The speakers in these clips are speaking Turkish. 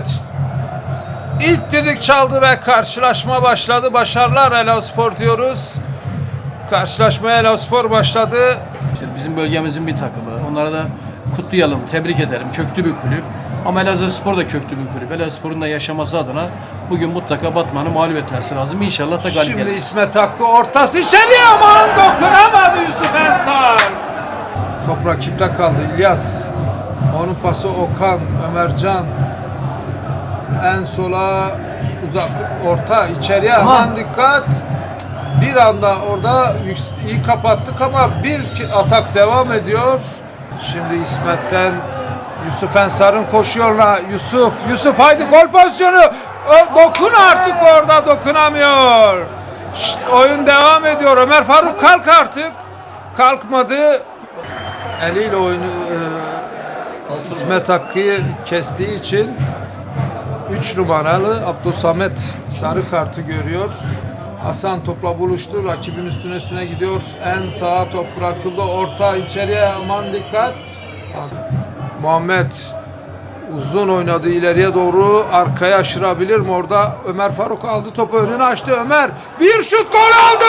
Evet. İlk düdük çaldı ve karşılaşma başladı. Başarılar Elazığspor diyoruz. Karşılaşmaya Elazığspor başladı. İşte bizim bölgemizin bir takımı. Onlara da kutlayalım, tebrik ederim. Köklü bir kulüp. Ama Elazığ Spor da köklü bir kulüp. Elazığ Spor'un da yaşaması adına bugün mutlaka Batman'ı mağlup etmesi lazım. İnşallah da galip Şimdi gelir. İsmet Hakkı ortası içeriye aman dokunamadı Yusuf Ensar. Top rakipte kaldı İlyas. Onun pası Okan, Ömercan. En sola uzak orta içeriye aman, Aman. dikkat. Bir anda orada iyi kapattık ama bir atak devam ediyor. Şimdi İsmet'ten Yusuf Ensar'ın koşuyorlar. Yusuf, Yusuf haydi gol pozisyonu. Dokun artık orada dokunamıyor. Şşt, oyun devam ediyor. Ömer Faruk kalk artık. Kalkmadı. Eliyle oyunu e, İsmet Hakkı'yı kestiği için 3 numaralı Abdülsamet sarı kartı görüyor. Hasan topla buluştu. Rakibin üstüne üstüne gidiyor. En sağa top bırakıldı. Orta içeriye aman dikkat. Muhammed uzun oynadı ileriye doğru arkaya aşırabilir mi orada Ömer Faruk aldı topu önüne açtı Ömer bir şut gol aldı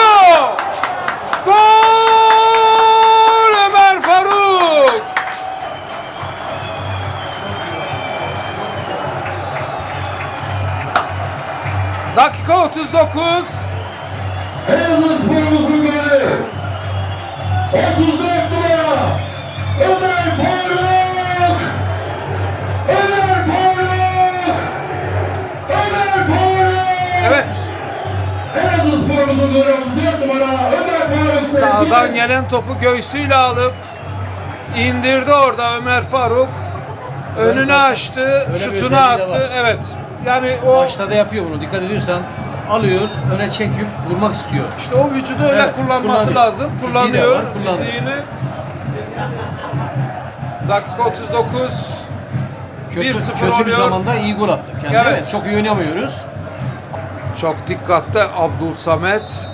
dakika 39 Elazığspor'umuzun golü. 34 numara. Ömer Faruk. Ömer Faruk. Ömer Faruk. evet Elazığspor'umuzun golü 34 numara. Ömer Faruk. Sağdan gelen topu göğsüyle alıp indirdi orada Ömer Faruk. Önünü zaten açtı, şutunu attı. Evet. Yani o Maçta da yapıyor bunu. Dikkat ediyorsan alıyor, öne çekip vurmak istiyor. işte o vücudu öyle Evet, kullanması kullanıyor. lazım. Fiziği de Kullanıyor. kullanıyor. fiziğini. Dakika 39. Kötü, 1-0 kötü bir oluyor. zamanda iyi gol attık. Yani Evet. evet. çok iyi oynamıyoruz. Çok dikkatli Abdul Samet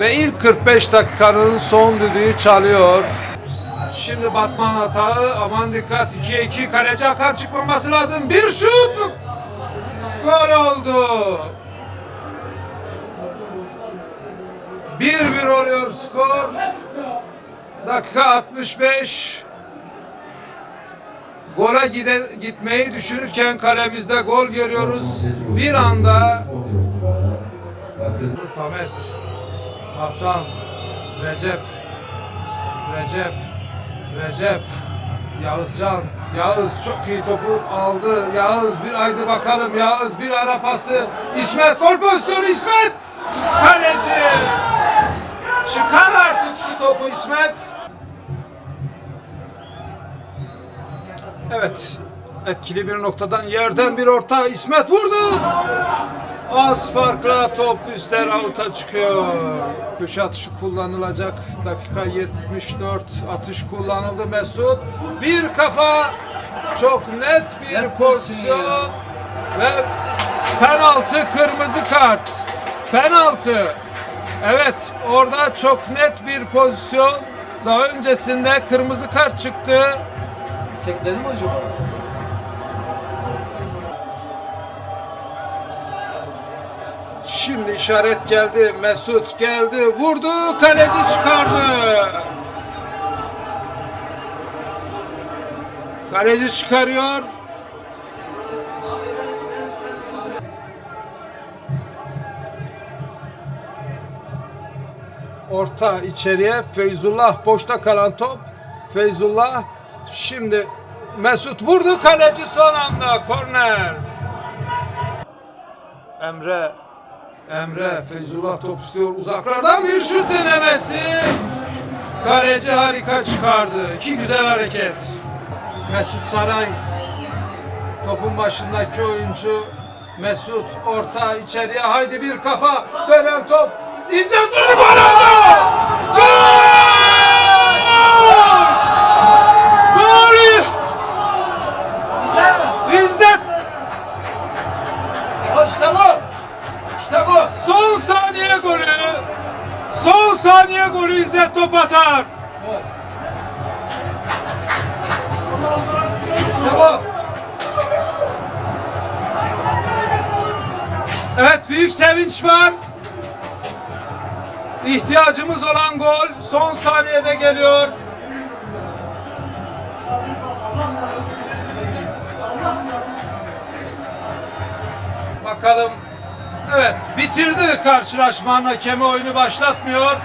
ve ilk 45 dakikanın son düdüğü çalıyor. Şimdi Batman hatağı aman dikkat 2'ye 2 kaleci Hakan çıkmaması lazım. Bir şut gol oldu. 1-1 oluyor skor. Dakika 65. Gola gide, gitmeyi düşünürken kalemizde gol görüyoruz. Bir anda Samet, Hasan, Recep, Recep, Recep, Yağızcan, Yağız çok iyi topu aldı. Yağız bir aydı bakalım. Yağız bir ara pası. İsmet gol pozisyonu İsmet. Kaleci. Çıkar artık şu topu İsmet. Evet. Etkili bir noktadan yerden bir orta İsmet vurdu. Az farkla top üstten avuta çıkıyor. Köşe atışı kullanılacak. Dakika 74 atış kullanıldı Mesut. Bir kafa çok net bir Net pozisyon. ve penaltı kırmızı kart. Penaltı. Evet orada çok net bir pozisyon. Daha öncesinde kırmızı kart çıktı. Tekledi mi acaba? Şimdi işaret geldi. Mesut geldi. Vurdu. Kaleci çıkardı. Kaleci çıkarıyor. Orta içeriye Feyzullah boşta kalan top. Feyzullah şimdi Mesut vurdu kaleci son anda korner. Emre Emre Feyzullah top istiyor uzaklardan bir şut denemesi. Kaleci harika çıkardı. İki güzel hareket. Mesut Saray topun başındaki oyuncu Mesut orta içeriye haydi bir kafa dönen top İzzet! Gol! Gol! İzzet top atar. Evet büyük sevinç var. İhtiyacımız olan gol son saniyede geliyor. Bakalım. Evet bitirdi karşılaşmanın hakemi oyunu başlatmıyor.